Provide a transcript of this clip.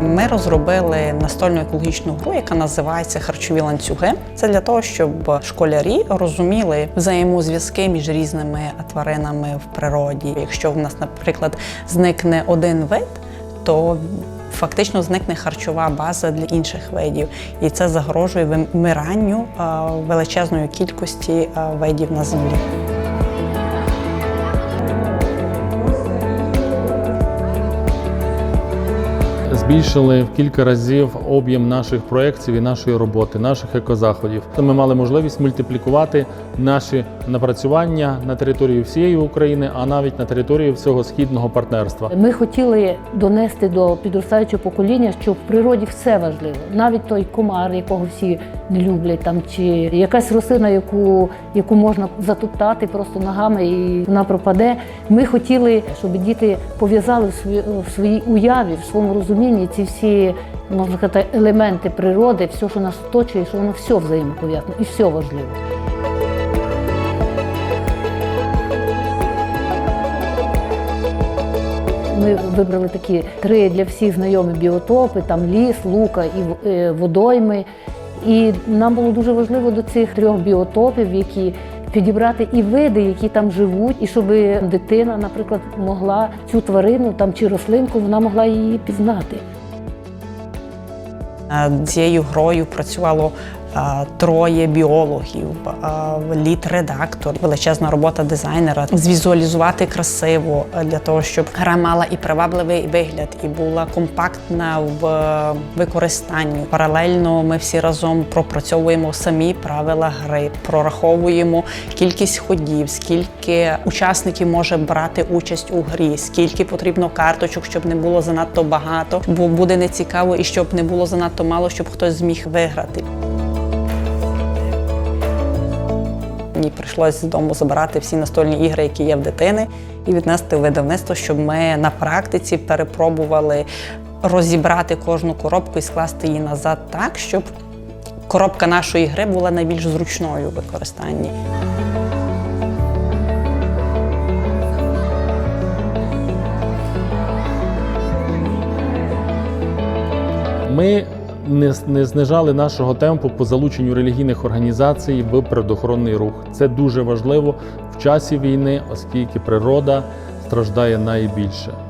Ми розробили настольну екологічну гру, яка називається Харчові ланцюги. Це для того, щоб школярі розуміли взаємозв'язки між різними тваринами в природі. Якщо в нас, наприклад, зникне один вид, то Фактично зникне харчова база для інших видів, і це загрожує вимиранню величезної кількості видів на землі. Збільшили в кілька разів об'єм наших проєктів і нашої роботи, наших екозаходів. Ми мали можливість мультиплікувати наші напрацювання на території всієї України, а навіть на території всього східного партнерства. Ми хотіли донести до підростаючого покоління, що в природі все важливо, навіть той комар, якого всі не люблять, там чи якась рослина, яку, яку можна затоптати просто ногами і вона пропаде. Ми хотіли, щоб діти пов'язали в своїй уяві, в своєму розумінні ці всі можна сказати, елементи природи, все, що нас оточує, що воно все взаємопов'язано і все важливо. Ми вибрали такі три для всіх знайомі біотопи: там ліс, лука і е, водойми. І нам було дуже важливо до цих трьох біотопів, які підібрати і види, які там живуть, і щоб дитина, наприклад, могла цю тварину там чи рослинку, вона могла її пізнати. Над цією грою працювало е, троє біологів, лід-редактор, величезна робота дизайнера. Звізуалізувати красиво е, для того, щоб гра мала і привабливий вигляд, і була компактна в е, використанні. Паралельно ми всі разом пропрацьовуємо самі правила гри, прораховуємо кількість ходів, скільки учасників може брати участь у грі, скільки потрібно карточок, щоб не було занадто багато, бо буде нецікаво і щоб не було занадто мало, щоб хтось зміг виграти. Мені прийшлося з дому забирати всі настольні ігри, які є в дитини, і віднести в видавництво, щоб ми на практиці перепробували розібрати кожну коробку і скласти її назад так, щоб коробка нашої гри була найбільш зручною у використанні. Ми не, не знижали нашого темпу по залученню релігійних організацій в природоохоронний рух. Це дуже важливо в часі війни, оскільки природа страждає найбільше.